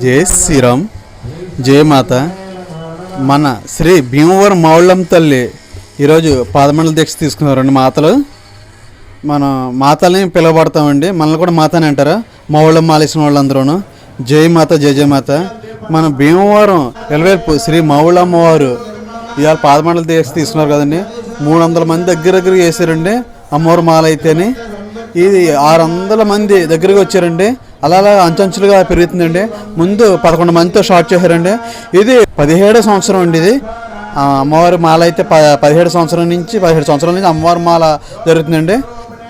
జై శ్రీరామ్ జయ మాత. మన శ్రీ భీమవరం మౌళ్ళం తల్లి ఈరోజు పాదమండల దీక్ష తీసుకున్నారు రెండు మాతలు. మనం మాతల్ని పిలవబడతామండి. మనల్ని కూడా మాత అని అంటారా? మౌళ్ళం మాలేసిన వాళ్ళందరూ జై మాత జయ జయ మాత. మన భీమవరం ఎలవేర్పు శ్రీ మౌళమ్మవారు ఇవాళ పాదమండల దీక్ష తీసుకున్నారు కదండి. మూడు వందల మంది దగ్గర దగ్గర చేశారండి అమ్మవారు మాల అయితేని ఇది ఆరు వందల మంది దగ్గరికి వచ్చారండి. అలా అలా అంచెంచులుగా పెరుగుతుందండి. ముందు పదకొండు మందితో స్టార్ట్ చేశారండి. ఇది పదిహేడో సంవత్సరం అండి ఇది. అమ్మవారి మాల అయితే ప పదిహేడు సంవత్సరం నుంచి పదిహేడు సంవత్సరాల నుంచి అమ్మవారి మాల జరుగుతుందండి.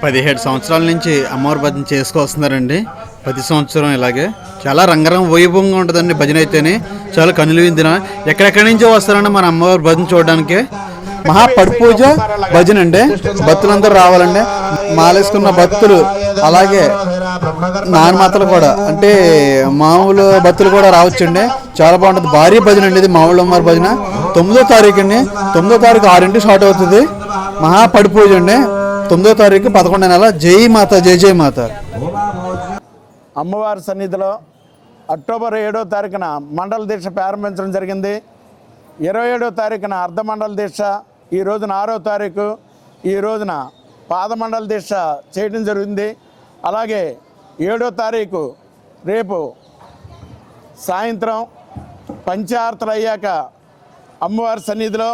పదిహేడు సంవత్సరాల నుంచి అమ్మవారి భజన చేసుకొస్తున్నారండి. ప్రతి సంవత్సరం ఇలాగే. చాలా రంగరంగ వైభవంగా ఉంటుందండి భజన అయితేనే. చాలా కనులు విందిన. ఎక్కడెక్కడి నుంచో వస్తారండి మన అమ్మవారి భజన చూడడానికి. మహా పడిపూజ భజన అండి. భక్తులందరూ రావాలండి. మాలేసుకున్న భక్తులు అలాగే నానమాతలు కూడా. అంటే మామూలు భక్తులు కూడా రావచ్చండి. చాలా బాగుంటుంది. భారీ భజన అండి ఇది మామూలు అమ్మవారి భజన. తొమ్మిదో తారీఖు అండి. తొమ్మిదో తారీఖు ఆరింటి స్టార్ట్ అవుతుంది. మహా పడిపూజ అండి. తొమ్మిదో తారీఖు పదకొండో నెల. జై మాత జై జై మాత. అమ్మవారి సన్నిధిలో అక్టోబర్ ఏడో తారీఖున మండల దీక్ష ప్రారంభించడం జరిగింది. ఇరవై ఏడో తారీఖున అర్ధమండల దీక్ష ఈ రోజున ఆరో తారీఖు ఈ రోజున పాదమండల దీక్ష చేయడం జరిగింది. అలాగే ఏడో తారీఖు రేపు సాయంత్రం పంచార్తలు అయ్యాక అమ్మవారి సన్నిధిలో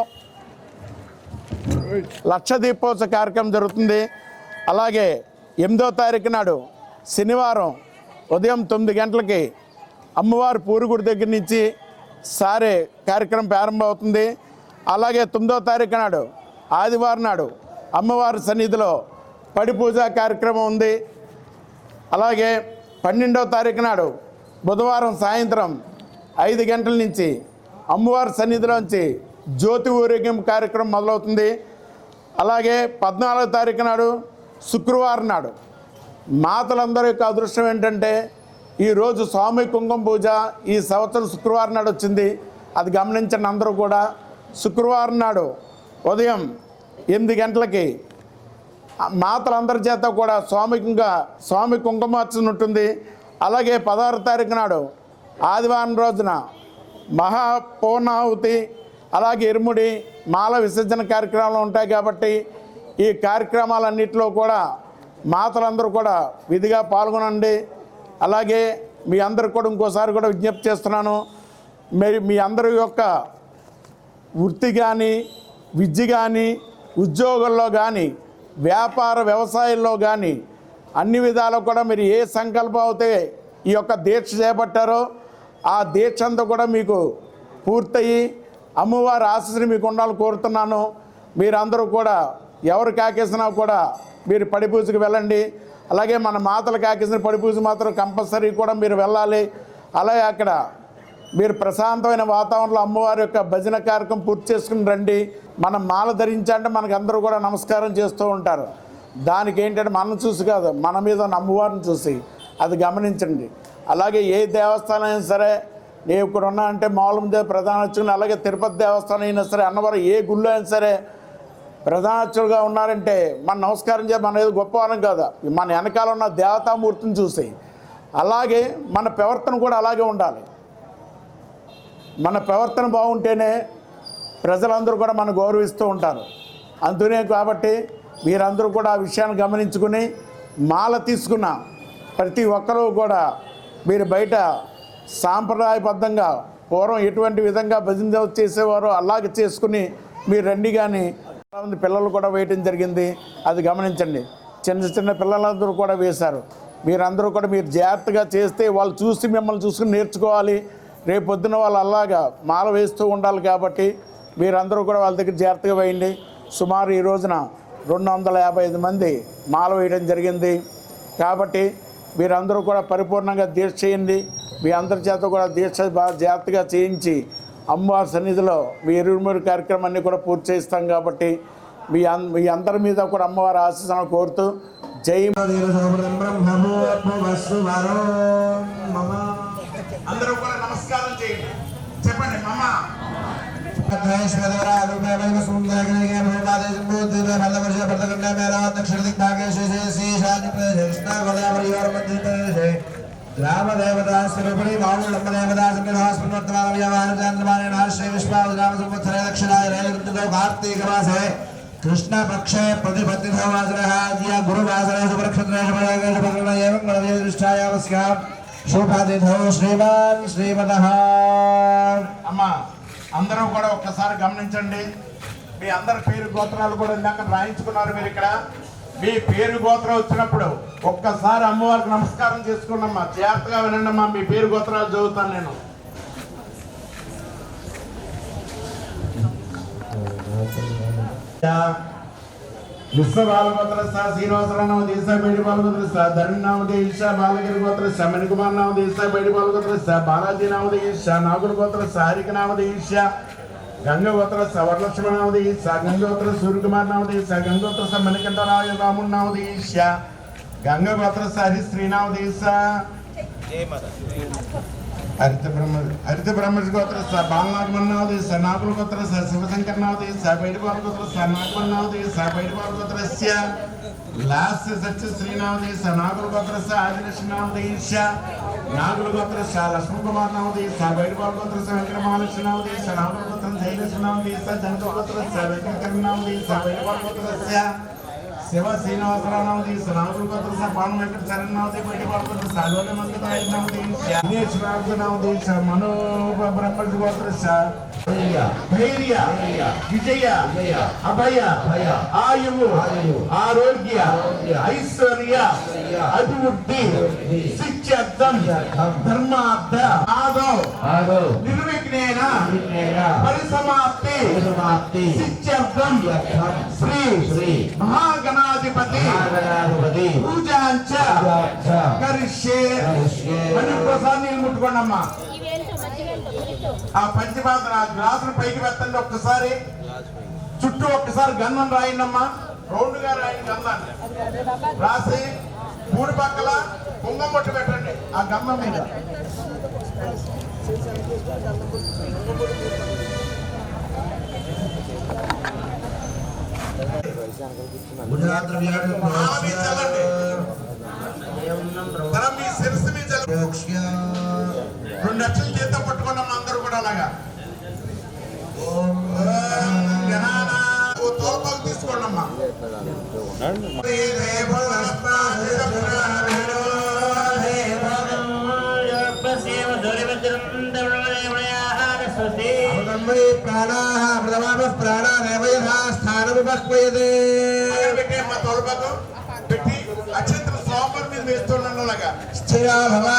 లక్ష దీపోత్సవ కార్యక్రమం జరుగుతుంది. అలాగే ఎనిమిదో తారీఖు నాడు శనివారం ఉదయం తొమ్మిది గంటలకి అమ్మవారి పూరుగుడి దగ్గర నుంచి సారే కార్యక్రమం ప్రారంభమవుతుంది. అలాగే తొమ్మిదో తారీఖు నాడు ఆదివారం నాడు అమ్మవారి సన్నిధిలో పడి పూజా కార్యక్రమం ఉంది. అలాగే పన్నెండవ తారీఖు నాడు బుధవారం సాయంత్రం ఐదు గంటల నుంచి అమ్మవారి సన్నిధిలోంచి జ్యోతి ఊరేగింపు కార్యక్రమం మొదలవుతుంది. అలాగే పద్నాలుగో తారీఖు నాడు శుక్రవారం నాడు మాతలందరి యొక్క అదృష్టం ఏంటంటే ఈరోజు స్వామి కుంకుమ పూజ ఈ సంవత్సరం శుక్రవారం నాడు వచ్చింది. అది గమనించండి అందరూ కూడా. శుక్రవారం నాడు ఉదయం ఎనిమిది గంటలకి మాతలందరి చేత కూడా స్వామికంగా స్వామి కుంకుమార్చన ఉంటుంది అలాగే పదహారు తారీఖు నాడు ఆదివారం రోజున మహా పూర్ణాహుతి అలాగే ఇరుముడి మాల విసర్జన కార్యక్రమాలు ఉంటాయి కాబట్టి ఈ కార్యక్రమాలన్నింటిలో కూడా మాతలందరూ కూడా విధిగా పాల్గొనండి. అలాగే మీ అందరికి కూడా ఇంకోసారి కూడా విజ్ఞప్తి చేస్తున్నాను. మరి మీ అందరి యొక్క వృత్తి కానీ విద్య కానీ ఉద్యోగంలో కానీ వ్యాపార వ్యవసాయంలో కానీ అన్ని విధాలు కూడా మీరు ఏ సంకల్పం అయితే ఈ యొక్క దీక్ష చేపట్టారో ఆ దీక్ష అంతా కూడా మీకు పూర్తయి అమ్మవారి ఆశీస్సుని మీకు ఉండాలని కోరుతున్నాను. మీరందరూ కూడా ఎవరు కాకేసినా కూడా మీరు పడిపూజకి వెళ్ళండి. అలాగే మన మాతలు కాకేసిన పడిపూజ మాత్రం కంపల్సరీ కూడా మీరు వెళ్ళాలి. అలాగే అక్కడ మీరు ప్రశాంతమైన వాతావరణంలో అమ్మవారి యొక్క భజన కార్యక్రమం పూర్తి చేసుకుని రండి. మనం మాల ధరించాలంటే మనకు అందరూ కూడా నమస్కారం చేస్తూ ఉంటారు. దానికి ఏంటంటే మనం చూసి కాదు మన మీద ఉన్న అమ్మవారిని చూసి అది గమనించండి. అలాగే ఏ దేవస్థానం అయినా సరే నేను ఇక్కడ ఉన్నా అంటే మామూలు ప్రధాన అలాగే తిరుపతి దేవస్థానం అయినా సరే అన్నవరం ఏ గుళ్ళో అయినా సరే ప్రధాన ఉన్నారంటే మన నమస్కారం చేయ మన ఏదో గొప్పవారం కాదు. మన వెనకాల ఉన్న దేవతామూర్తిని చూసి అలాగే మన ప్రవర్తన కూడా అలాగే ఉండాలి. మన ప్రవర్తన బాగుంటేనే ప్రజలందరూ కూడా మనం గౌరవిస్తూ ఉంటారు. అందునే కాబట్టి మీరందరూ కూడా ఆ విషయాన్ని గమనించుకుని మాల తీసుకున్న ప్రతి ఒక్కరూ కూడా మీరు బయట సాంప్రదాయబద్ధంగా పూర్వం ఎటువంటి విధంగా భజన చేసేవారో అలాగే చేసుకుని మీరు రండి కానీ చాలామంది పిల్లలు కూడా వేయటం జరిగింది. అది గమనించండి. చిన్న చిన్న పిల్లలందరూ కూడా వేశారు. మీరందరూ కూడా మీరు జాగ్రత్తగా చేస్తే వాళ్ళు చూసి మిమ్మల్ని చూసుకుని నేర్చుకోవాలి. రేపు పొద్దున వాళ్ళు అలాగా మాల వేస్తూ ఉండాలి కాబట్టి మీరందరూ కూడా వాళ్ళ దగ్గర జాగ్రత్తగా వేయండి. సుమారు ఈ రోజున రెండు వందల యాభై ఐదు మంది మాల వేయడం జరిగింది. కాబట్టి మీరందరూ కూడా పరిపూర్ణంగా దీక్ష చేయండి. మీ అందరి చేత కూడా దీక్ష బాగా జాగ్రత్తగా చేయించి అమ్మవారి సన్నిధిలో మీ ఇరుమూరు కార్యక్రమాన్ని కూడా పూర్తి చేస్తాం కాబట్టి మీ అం మీ అందరి మీద కూడా అమ్మవారి ఆశీస్సులను కోరుతూ జై అందరూ కూడా నమస్కారం చేయండి చెప్పండి మమ్మ గ్రామదేవతాస్వరూపిణి మామూలమ్మదేవతాసంగహాస్మృతమానవ్యవహారచాంద్రమానేన శ్రీ విశ్వావగ్రామ సంవత్సరే దక్షిణాయ రేతుతో కార్తీక మాసే కృష్ణ పక్షే ప్రతిపత్తితో వాసరः అద్య గురువాసరే శుభాదిథో శ్రీమాన్ శ్రీమతః అమ్మా అందరూ కూడా ఒక్కసారి గమనించండి. మీ అందరి పేరు గోత్రాలు కూడా ఇందాక రాయించుకున్నారు మీరు ఇక్కడ. మీ పేరు గోత్రం వచ్చినప్పుడు ఒక్కసారి అమ్మవారికి నమస్కారం చేసుకున్నమ్మా. జాగ్రత్తగా వినండి అమ్మా మీ పేరు గోత్రాలు చదువుతాను నేను. విశ్వ బాలగోత్ర సహ శ్రీనివాసరావు నామ దేశ బయటి బాలగోత్ర సహ దేశ బాలగిరి గోత్ర సహ మణికుమార్ నామ దేశ బయటి బాలగోత్ర బాలాజీ నామ దేశ నాగుడు గోత్ర సహ హరిక నామ దేశ గంగ గోత్ర సహ వరలక్ష్మణ నామ దేశ గంగోత్ర సూర్యకుమార్ నామ దేశ గంగోత్ర సహ మణికంఠరాయ రాముడు నామ దేశ గంగోత్ర గోత్ర సహ దేశ. హరిత బ్రహ్మ హరిత బ్రహ్మజ గోత్ర స బాలనాగమన్నావది స నాగుల స శివశంకర్ నావది స బయటబాల స నాగమన్నావది స బయటబాల గోత్రస్య లాస్య సత్య శ్రీనావది స నాగుల స ఆదిలక్ష్మి నావది శ నాగుల స లక్ష్మణ కుమార్ నావది స బయటబాల గోత్ర స వెంకట మహాలక్ష్మి నావది స నాగుల గోత్ర జయలక్ష్మి నావది స జంత గోత్ర స వెంకట నావది స బయటబాల గోత్రస్య శివ శ్రీనివాసరావు నామది నాగుల గోత్ర స పాను వెంకట చరణ్ నామది బయట పడుతుంది సాగోల మంది నామది జ్ఞానేశ్వరాజు నామది స మనో బ్రహ్మజ గోత్ర స ధైర్య విజయ అభయ ఆయువు ఆరోగ్య ఐశ్వర్య అభివృద్ధి శిక్షర్థం ధర్మార్థ ఆదో నిర్విఘ్నేన పరిసమాప్తి శిక్షర్థం శ్రీ శ్రీ. మహాగణాధిపతి పూజాంచ కరిష్యే. ఒక్కసారి నీళ్ళు ముట్టుకోండమ్మా. ఆ పంచపాత్ర ఆ గ్లాసులు పైకి పెట్టండి ఒక్కసారి. చుట్టూ ఒక్కసారి గన్నం రాయండమ్మా. రౌండ్గా రాయండి గన్నాన్ని రాసి మూడు పక్కల కుంగం బొట్టు పెట్టండి ఆ గన్నం మీద. రెండు పట్టుకున్నాం అందరూ కూడా అలాగా. తీసుకోండి అమ్మా ప్రాణాः ప్రథమాపः స్థానముపక్వయతే తోలపాకు. పెట్టి మీద వేస్తున్నాను అలాగా స్థిరా భవా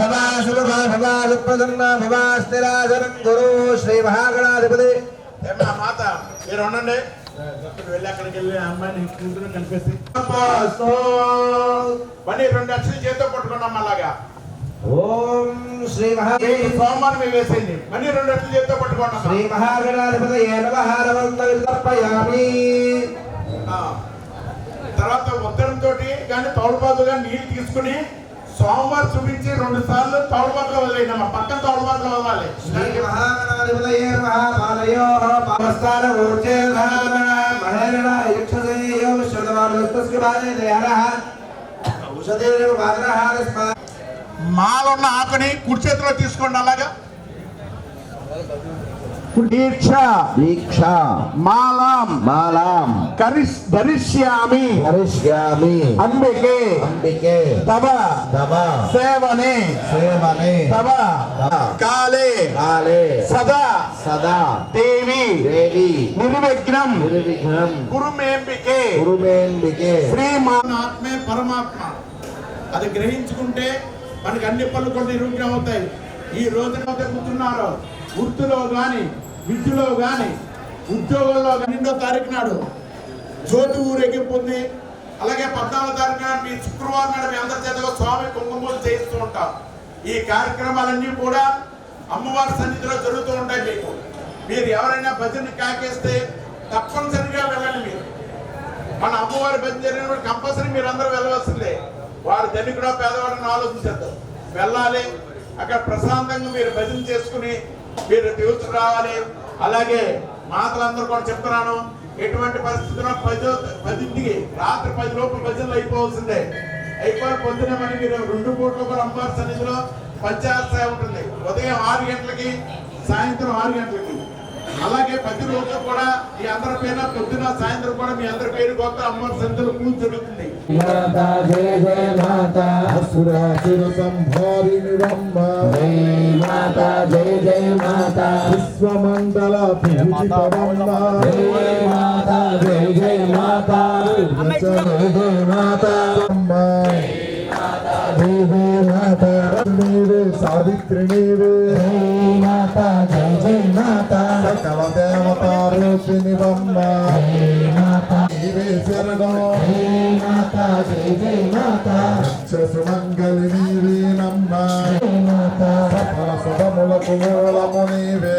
భవా శుభా భవా సుప్రసన్న భవా స్థిరాసనం గురు శ్రీ మహాగణాధిపతి. ఏమ్మా మాత మీరు ఉండండి. అక్కడ వెళ్ళి అక్కడికి వెళ్ళి అమ్మాయిని కూతురు కనిపిస్తే మళ్ళీ రెండు అక్షలు చేతితో పట్టుకున్నాం అలాగా ఓం శ్రీ మహా సోమవారం మీద వేసేయండి. మళ్ళీ రెండు అక్షలు చేతితో పట్టుకున్నాం శ్రీ మహాగణాధిపతి నమహారవంతపయామి ఆ, తర్వాత ఉత్తరం తోటి కానీ తౌడుబాతుగా నీళ్ళు తీసుకుని సోమవారం చూపించి రెండు సార్లు తౌడుబాతులో వదిలేయండి అమ్మ. పక్కన తౌడుబాతులో వదలాలి. శ్రీ మహాగణాధిపతి మహాపాలయో పావస్థాన ఊర్జే మహేరణ యక్షసేయో శతమానస్తస్య భాజే దయానః ఔషధేన మాదరహారస్మ మాలున్న ఆకుని కుడి చేతిలో తీసుకోండి అలాగా. దీక్ష. దీక్ష. మాలాం. మాలాం. కరిష్ ధరిష్యామి. కరిష్యామి అంబికే. అంబికే. తవ. తవ. సేవనే. సేవనే. తవ. కాలే. కాలే. సదా. సదా. దేవి. దేవి. నిర్విఘ్నం. నిర్విఘ్నం. గురుమేంబికే గురుమేంబికే శ్రీ ఆత్మే పరమాత్మ. అది గ్రహించుకుంటే మనకి అన్ని పనులు కొన్ని నిరూపణ అవుతాయి. ఈ రోజున అయితే కూర్చున్నారు వృత్తిలో కానీ విద్యలో కానీ ఉద్యోగంలో కానీ రెండో తారీఖు నాడు జ్యోతి ఊరేగింపు ఉంది అలాగే పద్నాలుగో తారీఖు నాడు మీ శుక్రవారం నాడు మీ అందరి చేతగా స్వామి కుంకుమలు చేయిస్తూ ఉంటాం. ఈ కార్యక్రమాలన్నీ కూడా అమ్మవారి సన్నిధిలో జరుగుతూ ఉంటాయి మీకు. మీరు ఎవరైనా భజన కాకేస్తే తప్పనిసరిగా వెళ్ళండి మీరు. మన అమ్మవారి భజన జరిగినప్పుడు కంపల్సరీ మీరు అందరూ వెళ్ళవలసిందే. వారు కూడా పేదవాళ్ళని ఆలోచించేద్దాం. వెళ్ళాలి. అక్కడ ప్రశాంతంగా మీరు భజన చేసుకుని మీరు తీర్చు రావాలి. అలాగే మాతలందరూ కూడా చెప్తున్నాను ఎటువంటి పరిస్థితుల్లో పదో పదింటికి రాత్రి పది లోపు భజనలు అయిపోవాల్సిందే. అయిపోయి పొద్దున మరి మీరు రెండు కోట్ల కూడా అమ్మవారి సన్నిధిలో పంచాయత్ సేవ ఉంటుంది. ఉదయం ఆరు గంటలకి సాయంత్రం ఆరు గంటలకి. అలాగే ప్రతిరోజు కూడా ఈ అందరి పేరు పొద్దున సాయంత్రం కూడా మీ అందరి పేరు కొత్త అమ్మవారి సన్నిధిలో పూజ జరుగుతుంది. माता जय जय माता असुरासुर संहारिणि ब्रह्म जय माता जय जय माता विश्वमंडल पूजित ब्रह्म जय माता जय जय माता जय जय माता ब्रह्म जय जय माता रत्नीरे सावित्रिणीरे जय माता जय जय माता सकल देवता रूपिणि ब्रह्म జై మాత శశుమంగళి నీవేనమ్మ సకల శుభములకు మూలము నీవే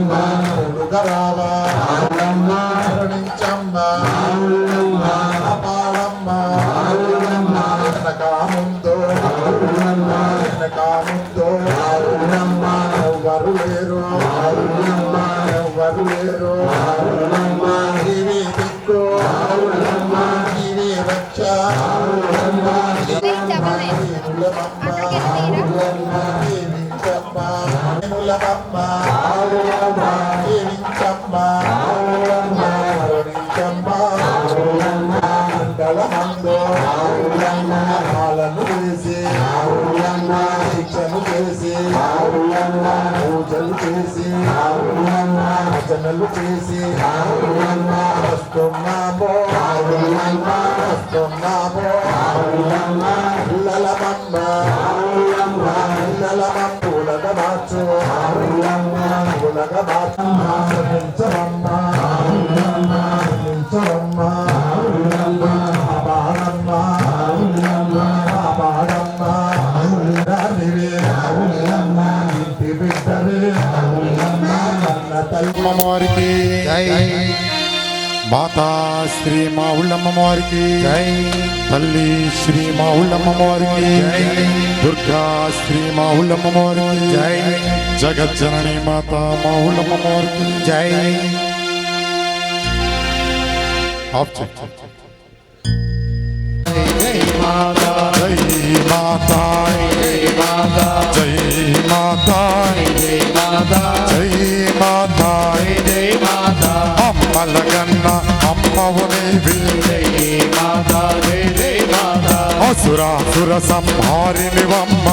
అర్చనలు చేసి వస్తున్నామో వస్తున్నామో పిల్లలమమ్మ పిల్లలమ్మ పూలగ మార్చు పూలగ మార్చు క్షమించవమ్మ తల్లి అమ్మవారికి మాతా శ్రీ మావుళ్ళమ్మవారికి తల్లి శ్రీ మావుళ్ళమ్మవారికి దుర్గా శ్రీ మావుళ్ళమ్మవారికి జగజ్జనని మాత మావుళ్ళమ్మవారికి జై. ఆఫ్ చేయి. జై మాతా జై మాతా జై మాతా అమ్మలగన్న అమ్మవు నీవి అసురాసుర సంహారినివమ్మ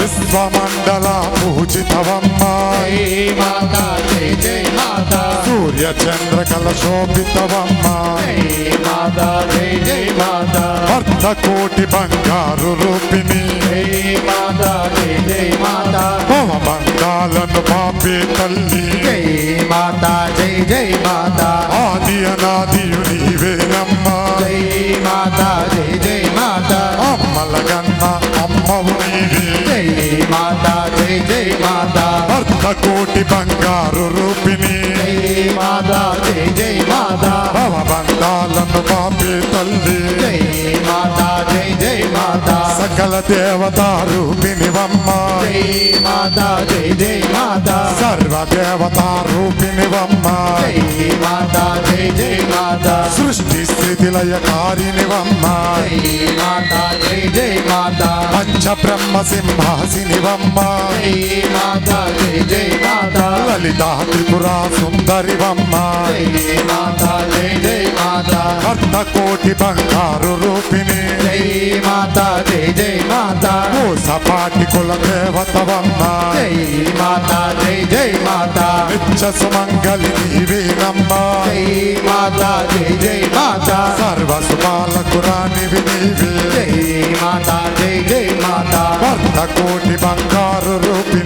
విశ్వమండల పూజితవమ్మ సూర్య చంద్ర కల శోభితవమ్మ? అర్ధ కోటి బంగారు రూపిణి. భవ బంగాలను పాపే తల్లి. మాతా జై జై మాతా ఆది అనాదియుని నీవేనమ్మా జై మాతా జై జై మాతా అమ్మలగన్న అమ్మవు నీవే. జై మాతా జై జై మాతా అర్ధ కోటి బంగారు రూపిణి. జై మాతా జై జై మాతా భవ బంధాలను పాపే తల్లి సకల దేవతా రూపిణివమ్మ జై మాతా జై జై మాతా. సర్వ దేవతా రూపిణివమ్మ జై మాతా జై జై మాతా. సృష్టి స్థితి లయకారినివమ్మ జై మాతా జై జై మాతా. పంచ బ్రహ్మ సింహాసినివమ్మ మాతా జై జై మాతా. లలితా త్రిపురా సుందరివమ్మ. మాతా జై జై మాతా. అర్ధ కోటి బంగారు రూపిణి. జై మాతా జై జై మాతా. ఓ సపాటి కుల దేవతవమ్మ జై మాతా జై జై మాతా. నిత్య సుమంగళి నీవేనమ్మ జై మాతా జై జై మాతా. సర్వ సుపాలకు రానివి నీవే. జై మాతా జై జై మాతా. అర్ధ కోటి బంగారు రూపిణి జై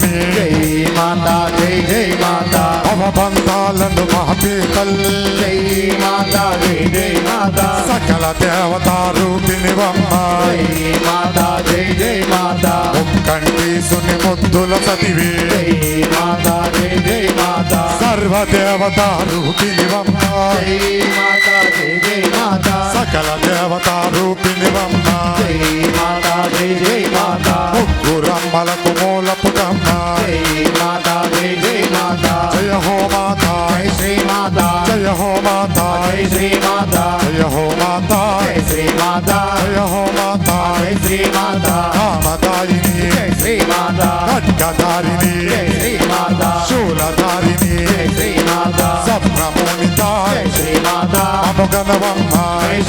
మాతా జై జై మాతా. అవబంధాలను మాపే తల్లి జై మాతా జై జై మాతా. సకల దేవతా రూపిణివమ్మ జై మాతా జై జై మాతా. ఒక్కంటి సుని ముద్దుల సతివి. జై మాతా జై జై మాతా. సర్వ దేవతా రూపిణివమ్మ జై మాతా జై జై మాతా. సకల దేవతా రూపిణివమ్మ జై మాతా జై జై మాతా. ముగ్గురమ్మలకు మూల మాతా మాతా శ్రీ మాతా కామదాయిని జై శ్రీ మాతా ఖడ్గధారిణి జై శ్రీ మాతా శూలధారిణి శ్రీ మాతా సప్రమోనిత జై శ్రీ మాతా అముగనవమ్మ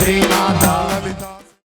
శ్రీ మాతా